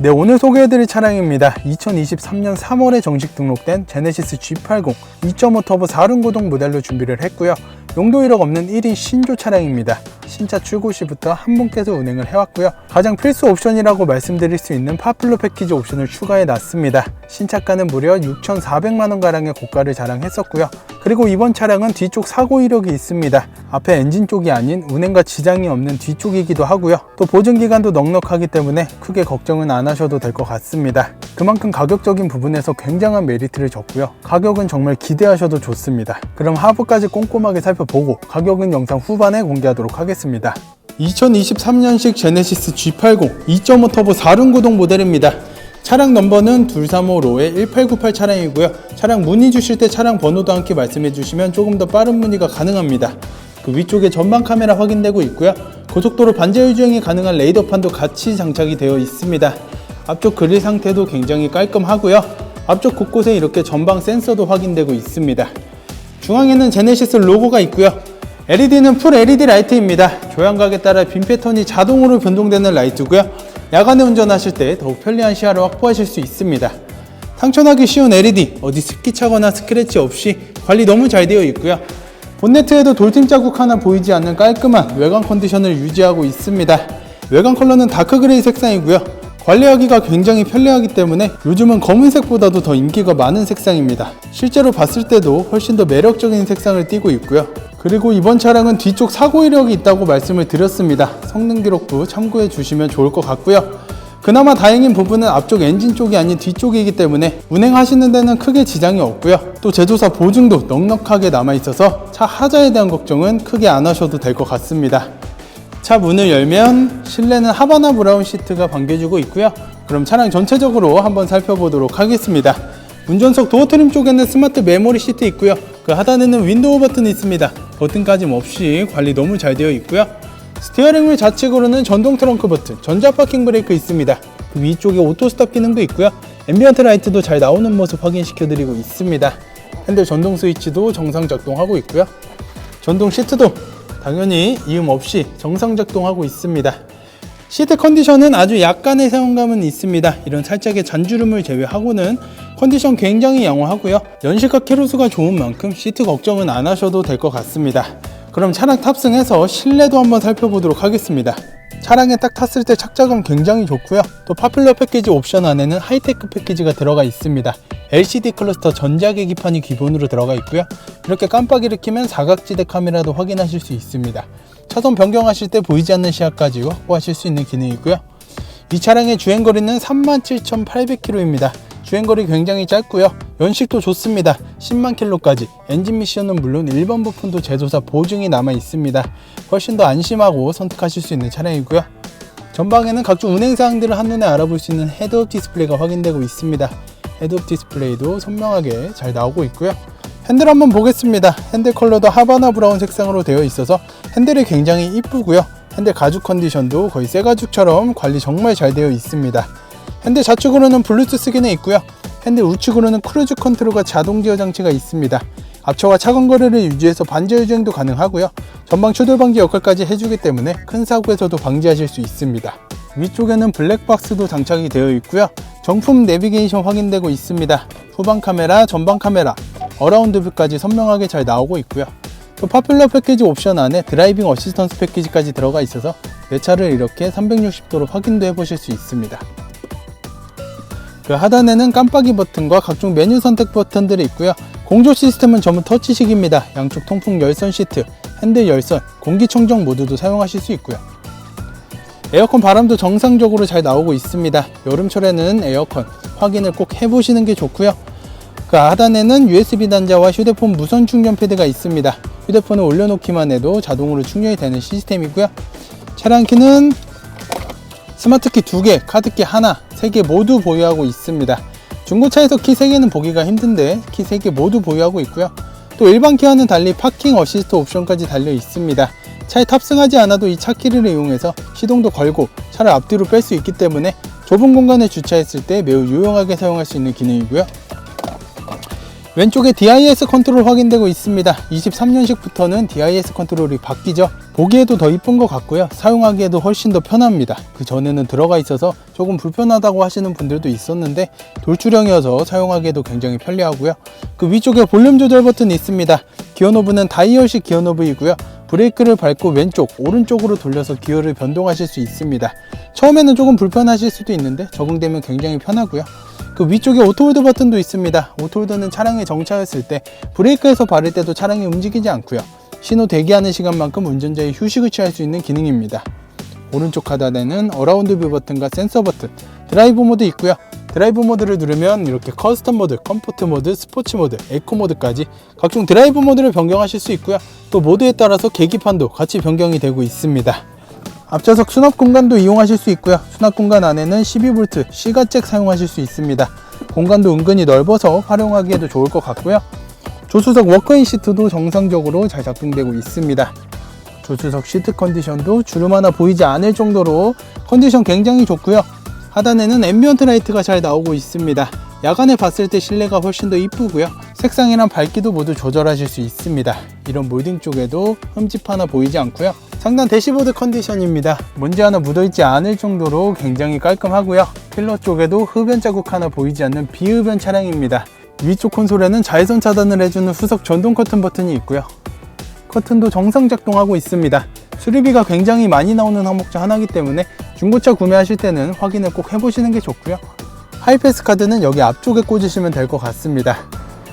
네, 오늘 소개해드릴 차량입니다. 2023년 3월에 정식 등록된 제네시스 G80 2.5 터보 4륜 구동 모델로 준비를 했고요. 용도 1억 없는 1인 신조 차량입니다. 신차 출고 시부터 한 분께서 운행을 해왔고요. 가장 필수 옵션이라고 말씀드릴 수 있는 파플로 패키지 옵션을 추가해 놨습니다. 신차가는 무려 6,400만원 가량의 고가를 자랑했었고요. 그리고 이번 차량은 뒤쪽 사고 이력이 있습니다. 앞에 엔진 쪽이 아닌 운행과 지장이 없는 뒤쪽이기도 하고요. 또 보증 기간도 넉넉하기 때문에 크게 걱정은 안 하셔도 될 것 같습니다. 그만큼 가격적인 부분에서 굉장한 메리트를 줬고요. 가격은 정말 기대하셔도 좋습니다. 그럼 하부까지 꼼꼼하게 살펴 보고 가격은 영상 후반에 공개하도록 하겠습니다. 2023년식 제네시스 G80 2.5 터보 4륜 구동 모델입니다. 차량 넘버는 2355의 1898 차량이고요. 차량 문의 주실 때 차량 번호도 함께 말씀해 주시면 조금 더 빠른 문의가 가능합니다. 그 위쪽에 전방 카메라 확인되고 있고요. 고속도로 반자율 주행이 가능한 레이더판도 같이 장착이 되어 있습니다. 앞쪽 그릴 상태도 굉장히 깔끔하고요. 앞쪽 곳곳에 이렇게 전방 센서도 확인되고 있습니다. 중앙에는 제네시스 로고가 있고요. LED는 풀 LED 라이트입니다. 조향각에 따라 빔 패턴이 자동으로 변동되는 라이트고요. 야간에 운전하실 때 더욱 편리한 시야를 확보하실 수 있습니다. 상천하기 쉬운 LED, 어디 습기 차거나 스크래치 없이 관리 너무 잘 되어 있고요. 본네트에도 돌팀 자국 하나 보이지 않는 깔끔한 외관 컨디션을 유지하고 있습니다. 외관 컬러는 다크 그레이 색상이고요. 관리하기가 굉장히 편리하기 때문에 요즘은 검은색보다도 더 인기가 많은 색상입니다. 실제로 봤을 때도 훨씬 더 매력적인 색상을 띠고 있고요. 그리고 이번 차량은 뒤쪽 사고 이력이 있다고 말씀을 드렸습니다. 성능 기록부 참고해 주시면 좋을 것 같고요. 그나마 다행인 부분은 앞쪽 엔진 쪽이 아닌 뒤쪽이기 때문에 운행하시는 데는 크게 지장이 없고요. 또 제조사 보증도 넉넉하게 남아 있어서 차 하자에 대한 걱정은 크게 안 하셔도 될 것 같습니다. 차 문을 열면 실내는 하바나 브라운 시트가 반겨주고 있고요. 그럼 차량 전체적으로 한번 살펴보도록 하겠습니다. 운전석 도어 트림 쪽에는 스마트 메모리 시트 있고요. 그 하단에는 윈도우 버튼이 있습니다. 버튼 까짐 없이 관리 너무 잘 되어 있고요. 스티어링 휠 좌측으로는 전동 트렁크 버튼, 전자 파킹 브레이크 있습니다. 그 위쪽에 오토 스탑 기능도 있고요. 앰비언트 라이트도 잘 나오는 모습 확인시켜 드리고 있습니다. 핸들 전동 스위치도 정상 작동하고 있고요. 전동 시트도 당연히 이음 없이 정상 작동하고 있습니다. 시트 컨디션은 아주 약간의 사용감은 있습니다. 이런 살짝의 잔주름을 제외하고는 컨디션 굉장히 양호하고요. 연식과 키로수가 좋은 만큼 시트 걱정은 안 하셔도 될 것 같습니다. 그럼 차량 탑승해서 실내도 한번 살펴보도록 하겠습니다. 차량에 딱 탔을 때 착자감 굉장히 좋고요. 또 파퓰러 패키지 옵션 안에는 하이테크 패키지가 들어가 있습니다. LCD 클러스터 전자계기판이 기본으로 들어가 있고요. 이렇게 깜빡이를 켜면 사각지대 카메라도 확인하실 수 있습니다. 차선 변경하실 때 보이지 않는 시야까지 확보하실 수 있는 기능이고요. 이 차량의 주행거리는 37,800km입니다. 주행거리 굉장히 짧고요. 연식도 좋습니다. 10만 킬로까지. 엔진 미션은 물론 일반 부품도 제조사 보증이 남아 있습니다. 훨씬 더 안심하고 선택하실 수 있는 차량이고요. 전방에는 각종 운행 사항들을 한눈에 알아볼 수 있는 헤드업 디스플레이가 확인되고 있습니다. 헤드업 디스플레이도 선명하게 잘 나오고 있고요. 핸들 한번 보겠습니다. 핸들 컬러도 하바나 브라운 색상으로 되어 있어서 핸들이 굉장히 이쁘고요. 핸들 가죽 컨디션도 거의 새 가죽처럼 관리 정말 잘 되어 있습니다. 핸들 좌측으로는 블루투스 기능이 있고요. 핸들 우측으로는 크루즈 컨트롤과 자동 제어 장치가 있습니다. 앞차와 차간 거리를 유지해서 반자율 주행도 가능하고요. 전방 추돌 방지 역할까지 해주기 때문에 큰 사고에서도 방지하실 수 있습니다. 위쪽에는 블랙박스도 장착이 되어 있고요. 정품 내비게이션 확인되고 있습니다. 후방 카메라, 전방 카메라, 어라운드 뷰까지 선명하게 잘 나오고 있고요. 또 파퓰러 패키지 옵션 안에 드라이빙 어시스턴스 패키지까지 들어가 있어서 내 차를 이렇게 360도로 확인도 해보실 수 있습니다. 그 하단에는 깜빡이 버튼과 각종 메뉴 선택 버튼들이 있고요. 공조 시스템은 전부 터치식입니다. 양쪽 통풍 열선 시트, 핸들 열선, 공기청정 모드도 사용하실 수 있고요. 에어컨 바람도 정상적으로 잘 나오고 있습니다. 여름철에는 에어컨 확인을 꼭 해보시는 게 좋고요. 그 하단에는 USB 단자와 휴대폰 무선 충전 패드가 있습니다. 휴대폰을 올려놓기만 해도 자동으로 충전이 되는 시스템이고요. 차량 키는 스마트키 2개, 카드키 하나, 3개 모두 보유하고 있습니다. 중고차에서 키 3개는 보기가 힘든데 키 3개 모두 보유하고 있고요. 또 일반 키와는 달리 파킹 어시스트 옵션까지 달려 있습니다. 차에 탑승하지 않아도 이 차키를 이용해서 시동도 걸고 차를 앞뒤로 뺄 수 있기 때문에 좁은 공간에 주차했을 때 매우 유용하게 사용할 수 있는 기능이고요. 왼쪽에 DIS 컨트롤 확인되고 있습니다. 23년식부터는 DIS 컨트롤이 바뀌죠. 보기에도 더 이쁜 것 같고요. 사용하기에도 훨씬 더 편합니다. 그 전에는 들어가 있어서 조금 불편하다고 하시는 분들도 있었는데 돌출형이어서 사용하기에도 굉장히 편리하고요. 그 위쪽에 볼륨 조절 버튼이 있습니다. 기어 노브는 다이얼식 기어 노브이고요. 브레이크를 밟고 왼쪽, 오른쪽으로 돌려서 기어를 변동하실 수 있습니다. 처음에는 조금 불편하실 수도 있는데 적응되면 굉장히 편하고요. 그 위쪽에 오토홀드 버튼도 있습니다. 오토홀드는 차량에 정차했을 때 브레이크에서 바를 때도 차량이 움직이지 않고요. 신호 대기하는 시간만큼 운전자의 휴식을 취할 수 있는 기능입니다. 오른쪽 하단에는 어라운드 뷰 버튼과 센서 버튼, 드라이브 모드 있고요. 드라이브 모드를 누르면 이렇게 커스텀 모드, 컴포트 모드, 스포츠 모드, 에코 모드까지 각종 드라이브 모드를 변경하실 수 있고요. 또 모드에 따라서 계기판도 같이 변경이 되고 있습니다. 앞좌석 수납 공간도 이용하실 수 있고요. 수납 공간 안에는 12V C가잭 사용하실 수 있습니다. 공간도 은근히 넓어서 활용하기에도 좋을 것 같고요. 조수석 워크인 시트도 정상적으로 잘 작동되고 있습니다. 조수석 시트 컨디션도 주름 하나 보이지 않을 정도로 컨디션 굉장히 좋고요. 하단에는 앰비언트 라이트가 잘 나오고 있습니다. 야간에 봤을 때 실내가 훨씬 더 이쁘고요. 색상이랑 밝기도 모두 조절하실 수 있습니다. 이런 몰딩 쪽에도 흠집 하나 보이지 않고요. 상단 대시보드 컨디션입니다. 먼지 하나 묻어있지 않을 정도로 굉장히 깔끔하고요. 필러 쪽에도 흡연 자국 하나 보이지 않는 비흡연 차량입니다. 위쪽 콘솔에는 자외선 차단을 해주는 후석 전동 커튼 버튼이 있고요. 커튼도 정상 작동하고 있습니다. 수리비가 굉장히 많이 나오는 항목 중 하나이기 때문에 중고차 구매하실 때는 확인을 꼭 해보시는 게 좋고요. 하이패스 카드는 여기 앞쪽에 꽂으시면 될 것 같습니다.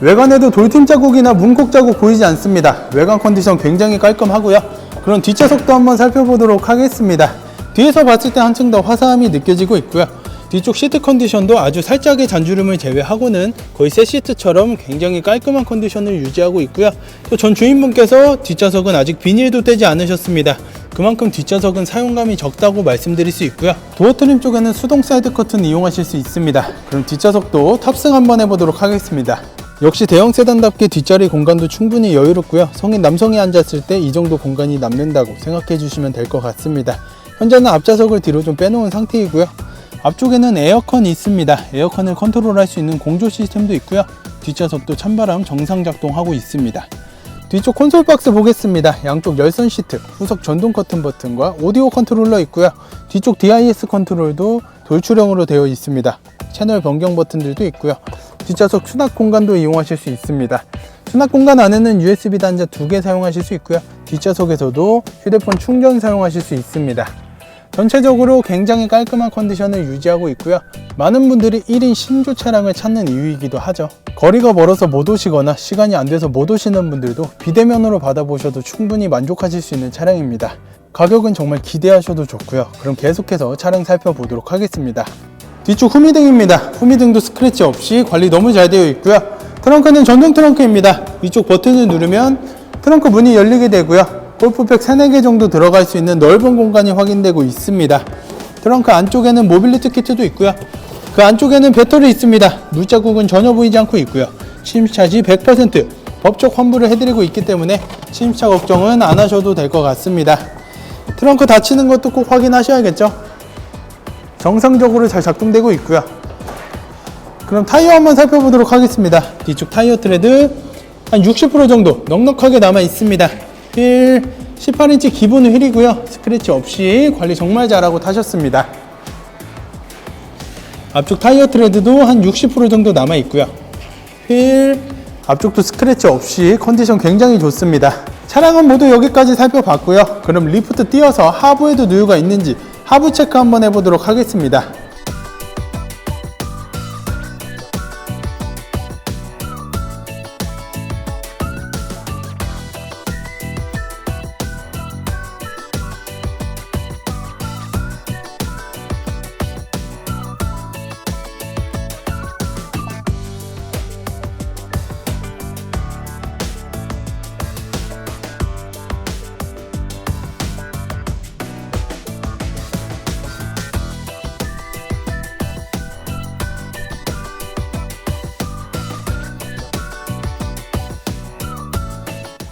외관에도 돌팀 자국이나 문콕 자국 보이지 않습니다. 외관 컨디션 굉장히 깔끔하고요. 그럼 뒷좌석도 한번 살펴보도록 하겠습니다. 뒤에서 봤을 때 한층 더 화사함이 느껴지고 있고요. 뒤쪽 시트 컨디션도 아주 살짝의 잔주름을 제외하고는 거의 새 시트처럼 굉장히 깔끔한 컨디션을 유지하고 있고요. 또 전 주인분께서 뒷좌석은 아직 비닐도 떼지 않으셨습니다. 그만큼 뒷좌석은 사용감이 적다고 말씀드릴 수 있고요. 도어 트림 쪽에는 수동 사이드 커튼 이용하실 수 있습니다. 그럼 뒷좌석도 탑승 한번 해보도록 하겠습니다. 역시 대형 세단답게 뒷자리 공간도 충분히 여유롭고요. 성인 남성이 앉았을 때 이 정도 공간이 남는다고 생각해 주시면 될 것 같습니다. 현재는 앞좌석을 뒤로 좀 빼놓은 상태이고요. 앞쪽에는 에어컨이 있습니다. 에어컨을 컨트롤할 수 있는 공조 시스템도 있고요. 뒷좌석도 찬바람 정상 작동하고 있습니다. 뒤쪽 콘솔 박스 보겠습니다. 양쪽 열선 시트, 후석 전동 커튼 버튼과 오디오 컨트롤러 있고요. 뒤쪽 DIS 컨트롤도 돌출형으로 되어 있습니다. 채널 변경 버튼들도 있고요. 뒷좌석 수납 공간도 이용하실 수 있습니다. 수납 공간 안에는 USB 단자 두 개 사용하실 수 있고요. 뒷좌석에서도 휴대폰 충전 사용하실 수 있습니다. 전체적으로 굉장히 깔끔한 컨디션을 유지하고 있고요. 많은 분들이 1인 신조 차량을 찾는 이유이기도 하죠. 거리가 멀어서 못 오시거나 시간이 안 돼서 못 오시는 분들도 비대면으로 받아보셔도 충분히 만족하실 수 있는 차량입니다. 가격은 정말 기대하셔도 좋고요. 그럼 계속해서 차량 살펴보도록 하겠습니다. 뒤쪽 후미등입니다. 후미등도 스크래치 없이 관리 너무 잘 되어 있고요. 트렁크는 전동 트렁크입니다. 위쪽 버튼을 누르면 트렁크 문이 열리게 되고요. 골프백 3, 4개 정도 들어갈 수 있는 넓은 공간이 확인되고 있습니다. 트렁크 안쪽에는 모빌리티 키트도 있고요. 그 안쪽에는 배터리 있습니다. 물자국은 전혀 보이지 않고 있고요. 침차지 100% 법적 환불을 해드리고 있기 때문에 침차 걱정은 안 하셔도 될 것 같습니다. 트렁크 닫히는 것도 꼭 확인하셔야겠죠. 정상적으로 잘 작동되고 있고요. 그럼 타이어 한번 살펴보도록 하겠습니다. 뒤쪽 타이어 트레드 한 60% 정도 넉넉하게 남아 있습니다. 휠 18인치 기본 휠이고요. 스크래치 없이 관리 정말 잘하고 타셨습니다. 앞쪽 타이어 트레드도 한 60% 정도 남아 있고요. 휠 앞쪽도 스크래치 없이 컨디션 굉장히 좋습니다. 차량은 모두 여기까지 살펴봤고요. 그럼 리프트 띄어서 하부에도 누유가 있는지 하부 체크 한번 해보도록 하겠습니다.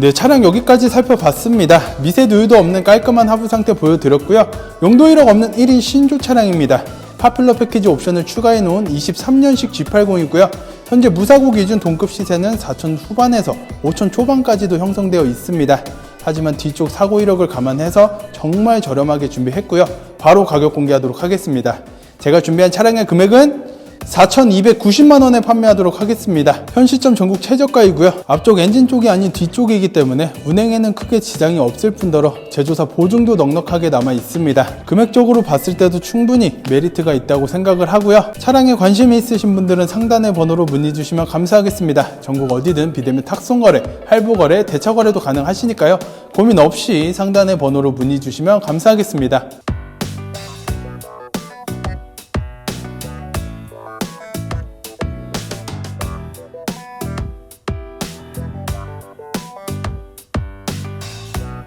네, 차량 여기까지 살펴봤습니다. 미세 누유도 없는 깔끔한 하부 상태 보여드렸고요. 용도 1억 없는 1인 신조 차량입니다. 파퓰러 패키지 옵션을 추가해 놓은 23년식 G80이고요. 현재 무사고 기준 동급 시세는 4천 후반에서 5천 초반까지도 형성되어 있습니다. 하지만 뒤쪽 사고 이력을 감안해서 정말 저렴하게 준비했고요. 바로 가격 공개하도록 하겠습니다. 제가 준비한 차량의 금액은 4,290만 원에 판매하도록 하겠습니다. 현 시점 전국 최저가이고요. 앞쪽 엔진 쪽이 아닌 뒤쪽이기 때문에 운행에는 크게 지장이 없을 뿐더러 제조사 보증도 넉넉하게 남아 있습니다. 금액적으로 봤을 때도 충분히 메리트가 있다고 생각을 하고요. 차량에 관심이 있으신 분들은 상단의 번호로 문의 주시면 감사하겠습니다. 전국 어디든 비대면 탁송거래, 할부거래, 대차거래도 가능하시니까요. 고민 없이 상단의 번호로 문의 주시면 감사하겠습니다.